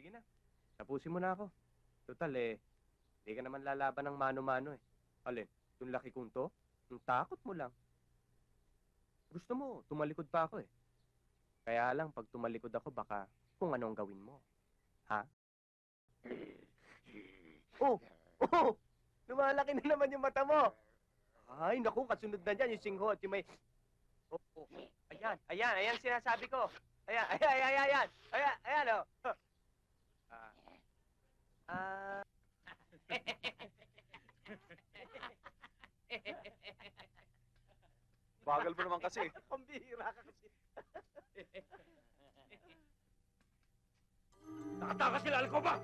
sige na. Tapusin mo na ako. Total eh, hindi ka naman lalaban ng mano-mano eh. Alin, yung laki kong to? Yung takot mo lang. Gusto mo, tumalikod pa ako eh. Kaya lang, pag tumalikod ako, baka kung anong gawin mo. Ha? Oh! Oh! Lumalaki na naman yung mata mo! Ay, naku, kasunod na dyan yung singho at yung may... Oh, oh. Ayan, ayan, ayan sinasabi ko. Ayan, ayan, ayan, ayan, ayan, ayan, ayan, oh. Ah. Bagal mo naman kasi. Pambihira ka kasi. Nakatakas sila, alam ko ba?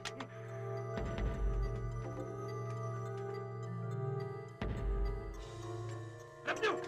Alam niyo!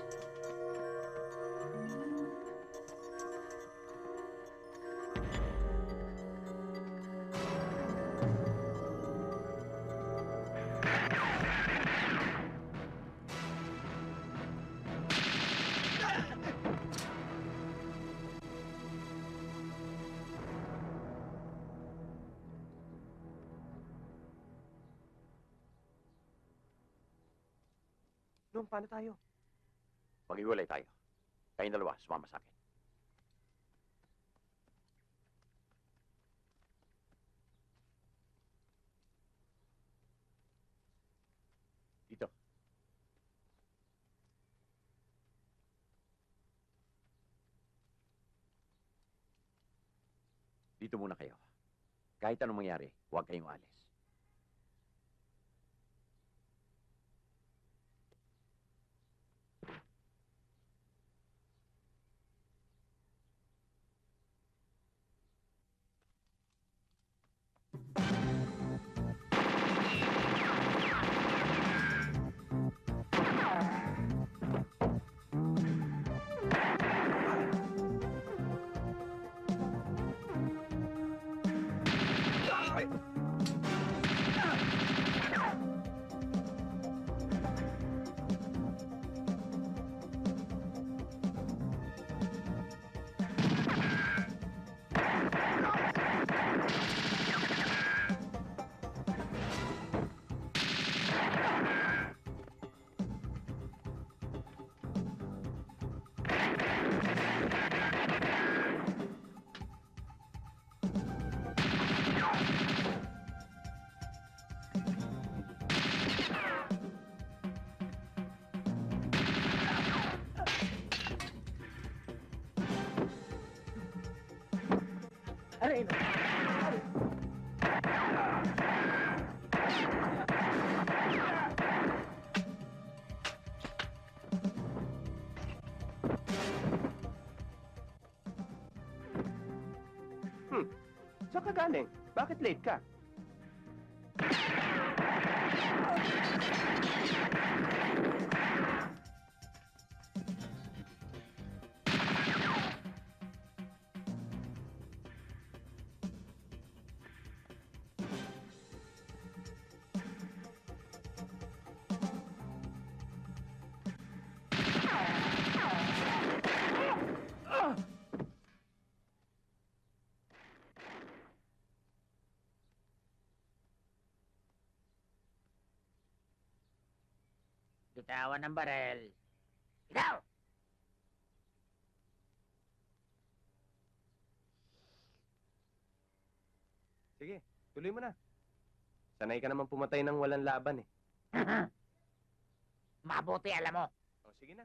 Nung, paano tayo? Maghiwalay tayo. Kayong dalawa, sumama sa akin. Dito. Dito muna kayo. Kahit anong mangyari, huwag kayong alis. Aray, Hmm. Saan ka galing? Bakit late ka? Bitawan ng barel. Ikaw! Sige, tuloy mo na. Sanay ka naman pumatay ng walang laban eh. Mabuti, alam mo. O, sige na.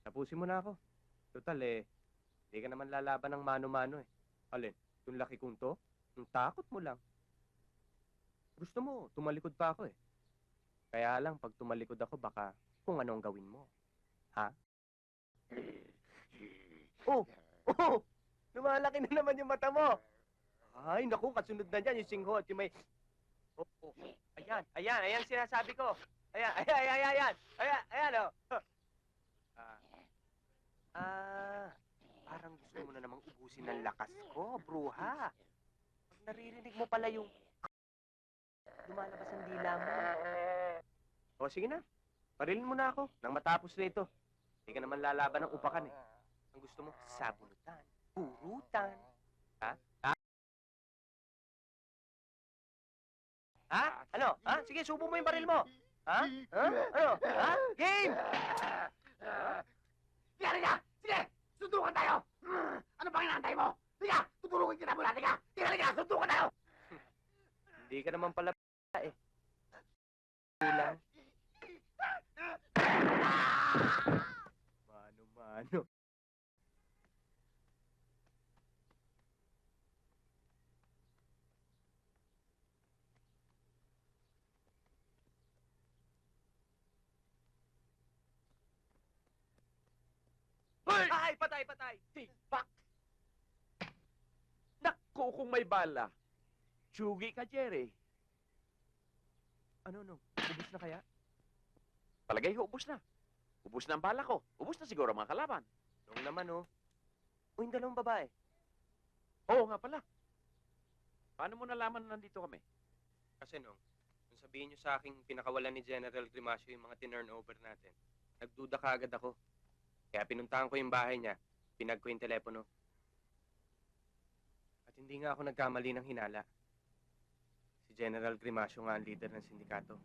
Tapusin mo na ako. Total eh, hindi ka naman lalaban ng mano-mano eh. Alin, yung laki kong to? Yung takot mo lang. Gusto mo, tumalikod pa ako eh. Kaya lang, pag tumalikod ako, baka kung anong gawin mo. Ha? Oh! Oh! Lumalaki na naman yung mata mo! Ay, naku, kasunod na dyan yung singho at yung may... Oh, oh. Ayan, ayan, ayan sinasabi ko. Ayan, ayan, ayan, ayan, ayan, ayan, ayan, oh. Ah, ah, parang gusto mo na namang ubusin ng lakas ko, bruha. Pag naririnig mo pala yung lumalabas ang dila mo. O, sige na. Parilin mo na ako nang matapos na ito. Hindi ka naman lalaban ng upakan eh. Ang gusto mo, sabunutan, purutan. Ha? Ha? Ano? Ha? Sige, subo mo yung baril mo. Ha? Ha? Ano? Ha? Game! Sige, halika! Sige! Sundukan tayo! Ano bang inaantay mo? Sige! Tutulungin kita muna! Sige! Sige, halika! Sundukan tayo! Hindi ka naman pala eh. Kulang. Hoy! Ay, patay, patay! Tikpak! Naku, kung may bala. Tsugi ka, Jerry. Ano, no? Ubus na kaya? Palagay ko, ubus na. Ubus na ang bala ko. Ubus na siguro ang mga kalaban. Nung naman, oh. O, yung dalawang babae. Oo nga pala. Paano mo nalaman na nandito kami? Kasi nung, nung sabihin nyo sa aking pinakawalan ni General Grimasio yung mga tinurn over natin, nagduda ka agad ako. Kaya pinuntahan ko yung bahay niya, pinag ko yung telepono. At hindi nga ako nagkamali ng hinala. Si General Grimasio nga ang leader ng sindikato.